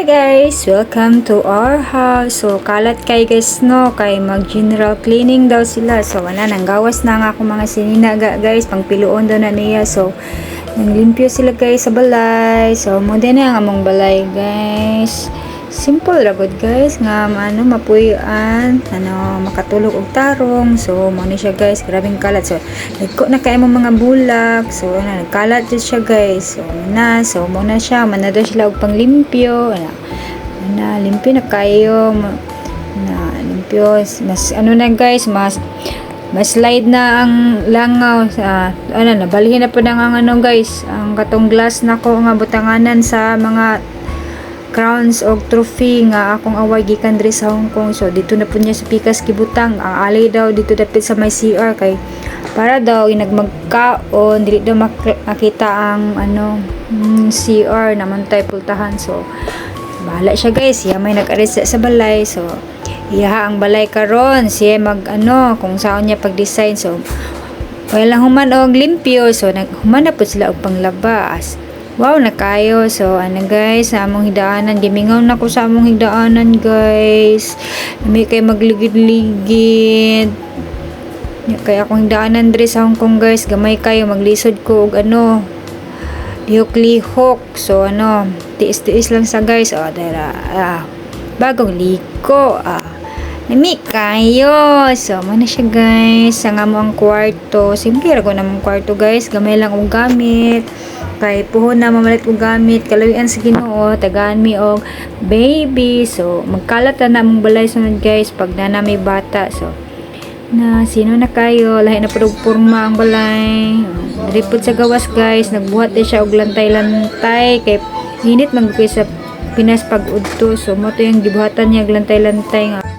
Hi guys! Welcome to our house. So, kalat kay guys no, kay mag general cleaning daw sila. So, wala nang gawas na nga ako mga sininaga guys, pang piluon daw na niya. So, nanglimpyo sila guys sa balay. So, mo din ang among balay guys. Simple ra gud guys nga ano mapuy-an, ano makatulog og tarong. So, mo ni siya guys, grabing kalat. So, nagko na kay mo mga bulak. So, ano, nagkalat jud siya guys. So, na, so mo na siya, manado sila og panglimpyo. Ano, na limpyo na kayo na limpyo mas ano na guys mas mas slide na ang langaw sa ano na balhin na po na ang ano guys ang katong glass nako nga butanganan sa mga crowns og trophy nga akong away gikan diri sa Hong Kong. So dito na po niya sa Pikas Kibutang. Ang alay daw dito dapit sa may CR kay para daw inagmagkaon dili daw mak- makita ang ano mm, CR naman tayo pultahan. So bahala siya guys. Siya may nag-arrest sa balay. So iya ang balay karon. Siya mag ano kung saan niya pag-design. So wala human og limpyo. So naghuman na po sila og panglabas Wow, na kayo. So, ano guys, sa among hidaanan. Gimingaw na ko sa among hidaanan, guys. May kay magligid-ligid. Kaya akong hidaanan diri sa Hong Kong, guys. Gamay kayo, maglisod ko og ano, lihok-lihok. So, ano, tiis-tiis lang sa guys. O, dara, ah, bagong liko, ah. Nami kayo. So, mana siya guys. Sa nga mo ang kwarto. Simple ra ko na mong kwarto guys. Gamay lang og gamit. Kay puhon na mamalit og gamit. Kalawian sa ginoo. Tagaan mi og baby. So, magkalat na mong balay sunod guys. Pag na na may bata. So, na sino na kayo. Lahi na po purma ang balay. Diri po sa gawas guys. Nagbuhat din siya og lantay-lantay. Kay hinit man sa Pinas pag udto. So, mo to yung gibuhatan niya lantay-lantay nga